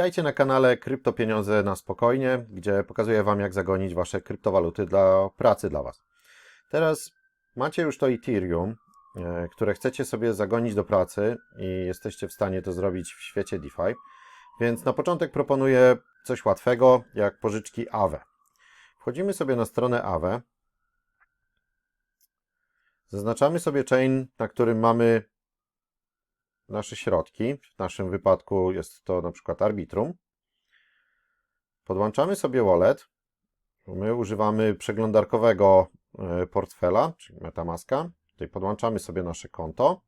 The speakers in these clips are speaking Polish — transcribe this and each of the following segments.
Witajcie na kanale Krypto Pieniądze na spokojnie, gdzie pokazuję Wam jak zagonić Wasze kryptowaluty dla pracy dla Was. Teraz macie już to Ethereum, e, które chcecie sobie zagonić do pracy i jesteście w stanie to zrobić w świecie DeFi, więc na początek proponuję coś łatwego, jak pożyczki AWE. Wchodzimy sobie na stronę AWE, zaznaczamy sobie chain, na którym mamy nasze środki. W naszym wypadku jest to na przykład Arbitrum. Podłączamy sobie wallet. My używamy przeglądarkowego e, portfela, czyli Metamaska. Tutaj podłączamy sobie nasze konto.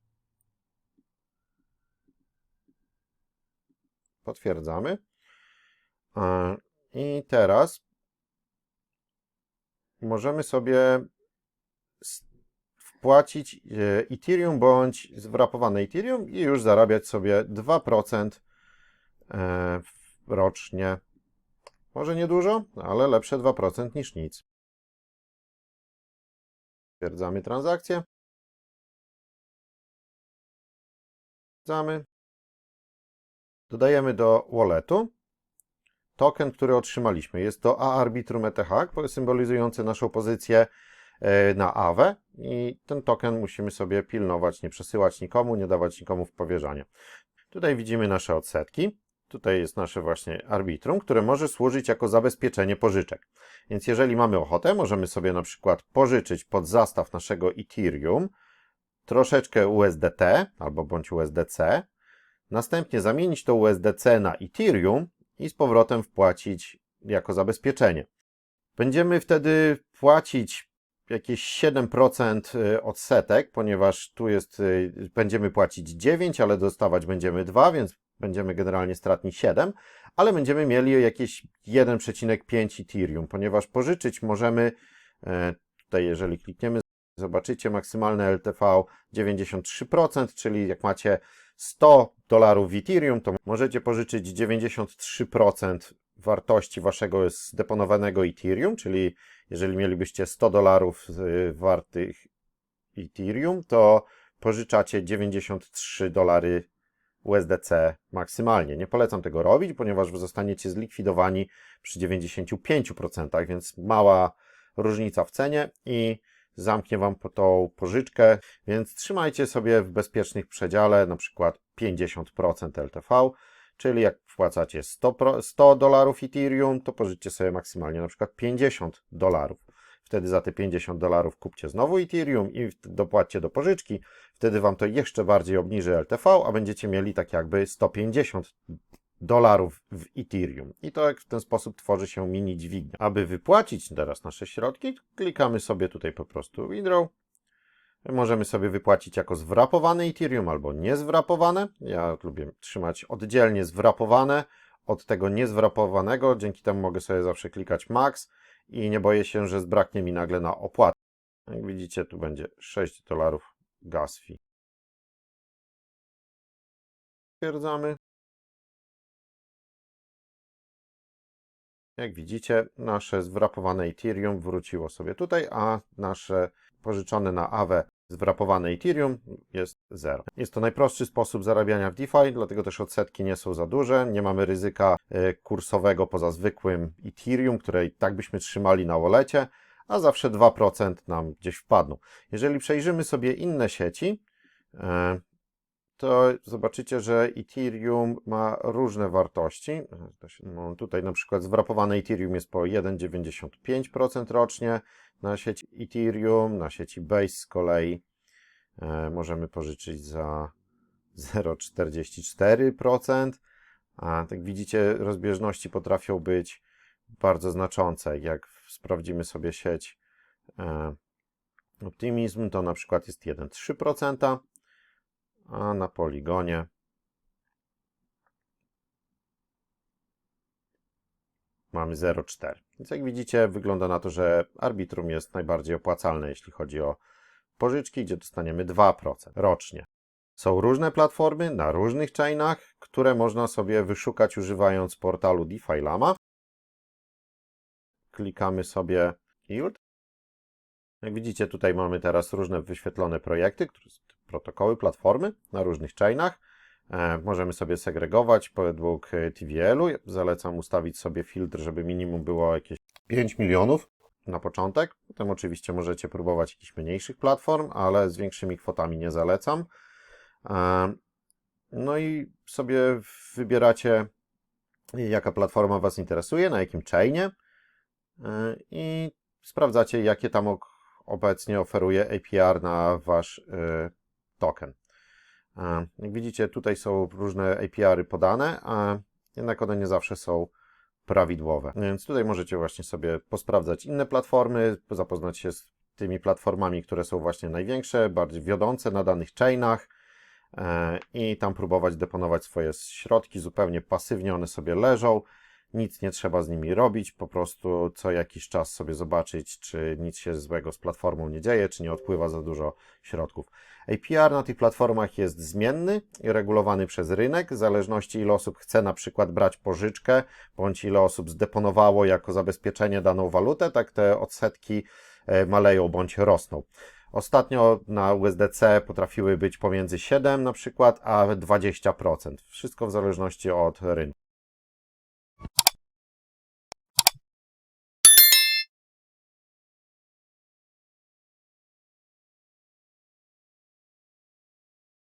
Potwierdzamy. E, I teraz możemy sobie płacić e, Ethereum bądź zwrapowane Ethereum i już zarabiać sobie 2% e, rocznie. Może niedużo, ale lepsze 2% niż nic. Stwierdzamy transakcję. Stwierdzamy. Dodajemy do walletu token, który otrzymaliśmy. Jest to Arbitrum ETH, symbolizujący naszą pozycję na AWE i ten token musimy sobie pilnować, nie przesyłać nikomu, nie dawać nikomu w powierzanie. Tutaj widzimy nasze odsetki. Tutaj jest nasze właśnie arbitrum, które może służyć jako zabezpieczenie pożyczek. Więc jeżeli mamy ochotę, możemy sobie na przykład pożyczyć pod zastaw naszego Ethereum troszeczkę USDT albo bądź USDC, następnie zamienić to USDC na Ethereum i z powrotem wpłacić jako zabezpieczenie. Będziemy wtedy płacić jakieś 7% y, odsetek, ponieważ tu jest, y, będziemy płacić 9, ale dostawać będziemy 2, więc będziemy generalnie stratni 7, ale będziemy mieli jakieś 1,5 Ethereum, ponieważ pożyczyć możemy, e, tutaj jeżeli klikniemy, zobaczycie maksymalne LTV 93%, czyli jak macie 100 dolarów w Ethereum, to możecie pożyczyć 93% wartości waszego zdeponowanego Ethereum, czyli jeżeli mielibyście 100 dolarów y, wartych Ethereum, to pożyczacie 93 dolary USDC maksymalnie. Nie polecam tego robić, ponieważ zostaniecie zlikwidowani przy 95%, więc mała różnica w cenie i zamknie Wam tą pożyczkę, więc trzymajcie sobie w bezpiecznych przedziale, na przykład 50% LTV, czyli jak wpłacacie 100, 100 dolarów Ethereum, to pożyczcie sobie maksymalnie na przykład 50 dolarów. Wtedy za te 50 dolarów kupcie znowu Ethereum i dopłaccie do pożyczki. Wtedy Wam to jeszcze bardziej obniży LTV, a będziecie mieli tak jakby 150 dolarów w Ethereum. I to w ten sposób tworzy się mini dźwignia. Aby wypłacić teraz nasze środki, klikamy sobie tutaj po prostu withdraw Możemy sobie wypłacić jako zwrapowane Ethereum albo niezwrapowane. Ja lubię trzymać oddzielnie zwrapowane od tego niezwrapowanego. Dzięki temu mogę sobie zawsze klikać max i nie boję się, że zbraknie mi nagle na opłatę. Jak widzicie, tu będzie 6 dolarów gas fee. Stwierdzamy. Jak widzicie, nasze zwrapowane Ethereum wróciło sobie tutaj, a nasze pożyczone na AWE zwrapowane Ethereum jest 0. Jest to najprostszy sposób zarabiania w DeFi, dlatego też odsetki nie są za duże, nie mamy ryzyka e, kursowego poza zwykłym Ethereum, które i tak byśmy trzymali na wolecie, a zawsze 2% nam gdzieś wpadną. Jeżeli przejrzymy sobie inne sieci, e, to zobaczycie, że Ethereum ma różne wartości. No, tutaj na przykład zwrapowane Ethereum jest po 1,95% rocznie na sieci Ethereum, na sieci Base z kolei e, możemy pożyczyć za 0,44%. A tak widzicie, rozbieżności potrafią być bardzo znaczące. Jak sprawdzimy sobie sieć e, Optimizm, to na przykład jest 1,3% a na poligonie mamy 0,4. Więc jak widzicie, wygląda na to, że Arbitrum jest najbardziej opłacalne, jeśli chodzi o pożyczki, gdzie dostaniemy 2% rocznie. Są różne platformy na różnych chainach, które można sobie wyszukać używając portalu DeFi Lama. Klikamy sobie Yield. Jak widzicie, tutaj mamy teraz różne wyświetlone projekty, które protokoły, platformy na różnych chainach. E, Możemy sobie segregować według e, TVL-u. Zalecam ustawić sobie filtr, żeby minimum było jakieś 5 milionów na początek. Potem oczywiście możecie próbować jakichś mniejszych platform, ale z większymi kwotami nie zalecam. E, No i sobie wybieracie, jaka platforma Was interesuje, na jakim chainie i sprawdzacie, jakie tam obecnie oferuje APR na Wasz token. E, Jak widzicie, tutaj są różne APR-y podane, a jednak one nie zawsze są prawidłowe. Więc tutaj możecie właśnie sobie posprawdzać inne platformy, zapoznać się z tymi platformami, które są właśnie największe, bardziej wiodące na danych chainach e, i tam próbować deponować swoje środki zupełnie pasywnie, one sobie leżą. Nic nie trzeba z nimi robić, po prostu co jakiś czas sobie zobaczyć, czy nic się złego z platformą nie dzieje, czy nie odpływa za dużo środków. APR na tych platformach jest zmienny i regulowany przez rynek, w zależności ile osób chce na przykład brać pożyczkę, bądź ile osób zdeponowało jako zabezpieczenie daną walutę, tak te odsetki e, maleją bądź rosną. Ostatnio na USDC potrafiły być pomiędzy 7 na przykład, a 20%. Wszystko w zależności od rynku.